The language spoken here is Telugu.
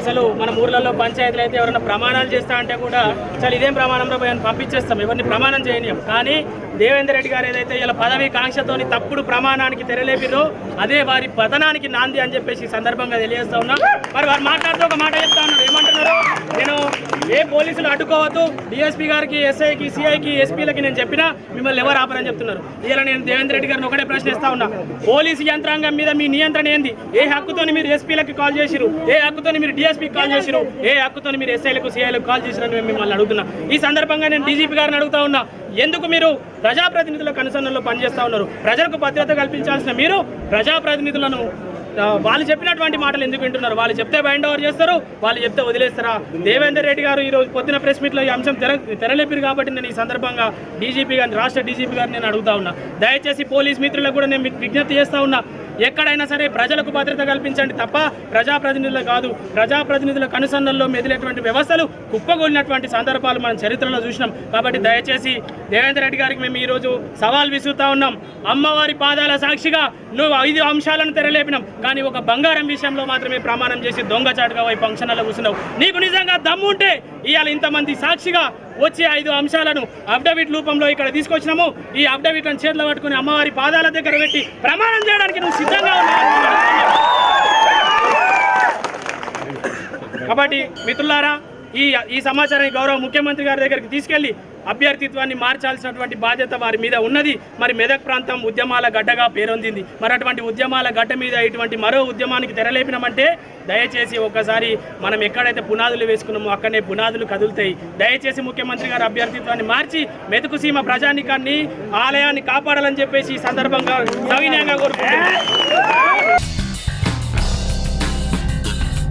అసలు మన ఊర్లలో పంచాయతీలు అయితే ఎవరైనా ప్రమాణాలు చేస్తా అంటే కూడా చాలా ఇదేం ప్రమాణంలో పంపించేస్తాం ఎవరిని ప్రమాణం చేయనీయం. కానీ దేవేందర్ రెడ్డి గారు ఏదైతే ఇలా పదవి కాంక్షతోని తప్పుడు ప్రమాణానికి తెరలేపిరో అదే వారి పతనానికి నాంది అని చెప్పేసి సందర్భంగా తెలియజేస్తా ఉన్నా. మరి వారు మాట్లాడుతూ ఒక మాట చెప్తా ఉన్నారు. ఏమంటున్నారు? నేను ఏ పోలీసులు అడ్డుకోవద్దు. డిఎస్పీ గారికి ఎస్ఐకి సిఐకి ఎస్పీలకి నేను చెప్పినా మిమ్మల్ని ఎవరు ఆపరని చెప్తున్నారు. ఇలా నేను దేవేంద్ర రెడ్డి గారిని ఒకటే ప్రశ్నిస్తా ఉన్నా. పోలీసు యంత్రాంగం మీద మీ నియంత్రణ ఏంది? ఏ హక్కుతోని మీరు ఎస్పీలకి కాల్ చేసిరు ఏ హక్కుతో మీరు డిఎస్పీకి కాల్ చేసిరు ఏ హక్కుతో మీరు ఎస్ఐలకు సిఐలకు కాల్ చేసిరని మేము మిమ్మల్ని అడుగుతున్నా. ఈ సందర్భంగా నేను డీజీపీ గారిని అడుగుతా ఉన్నా. ఎందుకు మీరు ప్రజాప్రతినిధుల కనుసన్నల్లో పనిచేస్తా ఉన్నారు? ప్రజలకు భద్రత కల్పించాల్సిన మీరు ప్రజాప్రతినిధులను వాళ్ళు చెప్పినటువంటి మాటలు ఎందుకు వింటున్నారు? వాళ్ళు చెప్తే బైండ్ ఓవర్ చేస్తారు వాళ్ళు చెప్తే వదిలేస్తారా? దేవేందర్ రెడ్డి గారు ఈ రోజు పొద్దున ప్రెస్ మీట్లో ఈ అంశం తెర తెరలేపారు కాబట్టి నేను ఈ సందర్భంగా డీజీపీ గారిని రాష్ట్ర డీజీపీ గారిని నేను అడుగుతా ఉన్నా. దయచేసి పోలీస్ మిత్రులకు కూడా నేను మీకు విజ్ఞప్తి చేస్తా ఉన్నా. ఎక్కడైనా సరే ప్రజలకు భద్రత కల్పించండి తప్ప ప్రజాప్రతినిధులు కాదు. ప్రజాప్రతినిధుల కనుసన్నల్లో మెదిలేటువంటి వ్యవస్థలు కుప్పగొలినటువంటి సందర్భాలు మనం చరిత్రలో చూసినాం. కాబట్టి దయచేసి దేవేంద్ర రెడ్డి గారికి మేము ఈరోజు సవాల్ విసురుతా ఉన్నాం. అమ్మవారి పాదాల సాక్షిగా నువ్వు ఐదు అంశాలను తెరలేపినాం. కానీ ఒక బంగారం విషయంలో మాత్రమే ప్రమాణం చేసి దొంగచాటుగా వైపు ఫంక్షన్లలో కూర్చున్నావు. నీకు నిజంగా దమ్ము ఉంటే ఇవాళ ఇంతమంది సాక్షిగా వచ్చి ఐదు అంశాలను అఫిడవిట్ రూపంలో ఇక్కడ తీసుకొచ్చినాము. ఈ అఫిడవిట్లను చేతిలో పట్టుకుని అమ్మవారి పాదాల దగ్గర పెట్టి ప్రమాణం చేయడానికి నువ్వు సిద్ధంగా ఉన్నావు? కాబట్టి మిత్రులారా ఈ ఈ సమాచారాన్ని గౌరవ ముఖ్యమంత్రి గారి దగ్గరికి తీసుకెళ్ళి అభ్యర్థిత్వాన్ని మార్చాల్సినటువంటి బాధ్యత వారి మీద ఉన్నది. మరి మెదక్ ప్రాంతం ఉద్యమాల గడ్డగా పేరొందింది. మరి అటువంటి ఉద్యమాల గడ్డ మీద ఇటువంటి మరో ఉద్యమానికి తెరలేపినామంటే దయచేసి ఒకసారి మనం ఎక్కడైతే పునాదులు వేసుకున్నామో అక్కడనే పునాదులు కదులుతాయి. దయచేసి ముఖ్యమంత్రి గారి అభ్యర్థిత్వాన్ని మార్చి మెతుకు సీమ ప్రజానికాన్ని ఆలయాన్ని కాపాడాలని చెప్పేసి ఈ సందర్భంగా సవినయంగా కోరుకుంటున్నాను